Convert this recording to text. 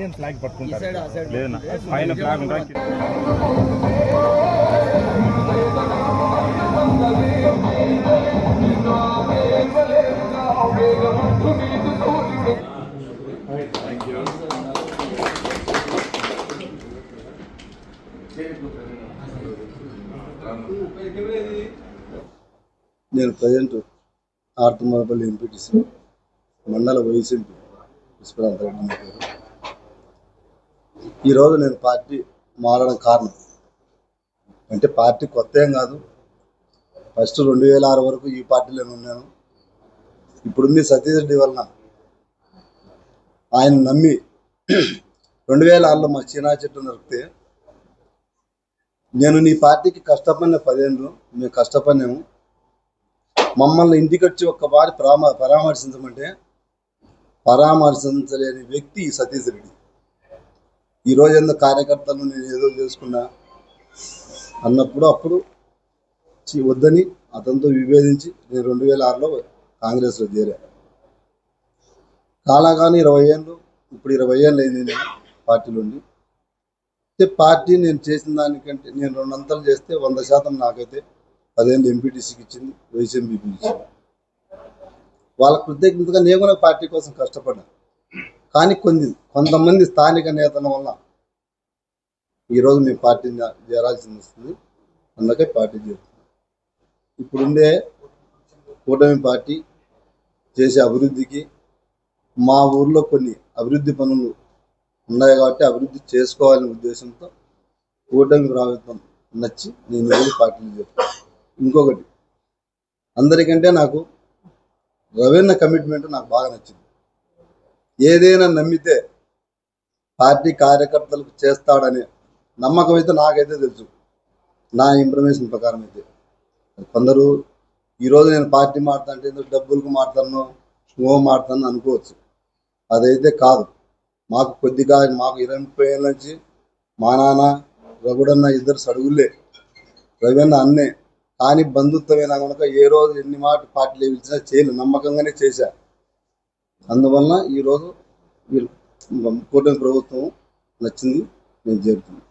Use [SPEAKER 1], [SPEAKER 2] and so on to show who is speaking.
[SPEAKER 1] Indian flag పట్టుకుంటారు. లేదన్నా పైన ఫ్లాగ్ ఉంటా
[SPEAKER 2] నేను ప్రజెంట్ ఆర్తమరపల్లి ఎంపీటీసీ మండల వైస్ ఎంపీ విశ్వనాథ్ రెడ్డి పేరు ఈరోజు నేను పార్టీ మారడం కారణం. అంటే పార్టీ కొత్త ఏం కాదు. ఫస్ట్ రెండు వేల ఆరు వరకు ఈ పార్టీలో ఉన్నాను. ఇప్పుడుంది సతీష్ రెడ్డి వలన ఆయన నమ్మి రెండు వేల ఆరులో మా చీనా చెట్టు నరికితే నేను నీ పార్టీకి కష్టపడిన పదేళ్ళు మేము కష్టపడినాము. మమ్మల్ని ఇంటికి వచ్చి ఒక్క వారి పరామ పరామర్శించమంటే పరామర్శించలేని వ్యక్తి ఈ సతీష్ రెడ్డి. ఈ రోజు ఎందుకు కార్యకర్తలు నేను ఏదో చేసుకున్నా అన్నప్పుడు అప్పుడు వద్దని అతనితో విభేదించి నేను రెండు వేల ఆరులో కాంగ్రెస్లో చేరా కాలాగాని ఇరవై ఏళ్ళు ఇప్పుడు ఇరవై ఏళ్ళు అయింది నేను పార్టీలో ఉండి అయితే పార్టీ నేను చేసిన దానికంటే నేను రెండంతలు చేస్తే వంద శాతం నాకైతే పదేళ్ళు ఎంపీటీసీకి ఇచ్చింది వైసీఎంపీకి ఇచ్చింది వాళ్ళ కృతజ్ఞతగా నేను కూడా పార్టీ కోసం కష్టపడ్డాను. కానీ కొన్ని కొంతమంది స్థానిక నేతల వల్ల ఈరోజు మీ పార్టీని చేరాల్సింది వస్తుంది. అందుకే పార్టీ చేరుతుంది ఇప్పుడుండే కూటమి పార్టీ చేసే అభివృద్ధికి మా ఊర్లో కొన్ని అభివృద్ధి పనులు ఉన్నాయి కాబట్టి అభివృద్ధి చేసుకోవాలనే ఉద్దేశంతో కూటమి ప్రభుత్వం నచ్చి నేను ఈరోజు పార్టీని చెప్తాను ఇంకొకటి అందరికంటే నాకు రవీణ కమిట్మెంట్ నాకు బాగా నచ్చింది. ఏదైనా నమ్మితే పార్టీ కార్యకర్తలకు చేస్తాడనే నమ్మకం అయితే నాకైతే తెలుసు. నా ఇన్ఫర్మేషన్ ప్రకారం అయితే. కొందరు ఈరోజు నేను పార్టీ మారుతా అంటే డబ్బులకు మారుతాను స్నో మారుతాను అనుకోవచ్చు. అదైతే కాదు. మాకు కొద్దిగా మాకు ఇరవై ముప్పై ఏళ్ళ నుంచి మా నాన్న రఘుడన్న ఇద్దరు సడుగులే. రవీణ అన్నే. కానీ బంధుత్వమైన కనుక ఏ రోజు ఎన్ని మాట పార్టీలు లేవించినా చేయలేదు నమ్మకంగానే చేశా. అందువలన ఈరోజు వీళ్ళు కూటమి ప్రభుత్వం నచ్చింది నేను చేరుతున్నాం.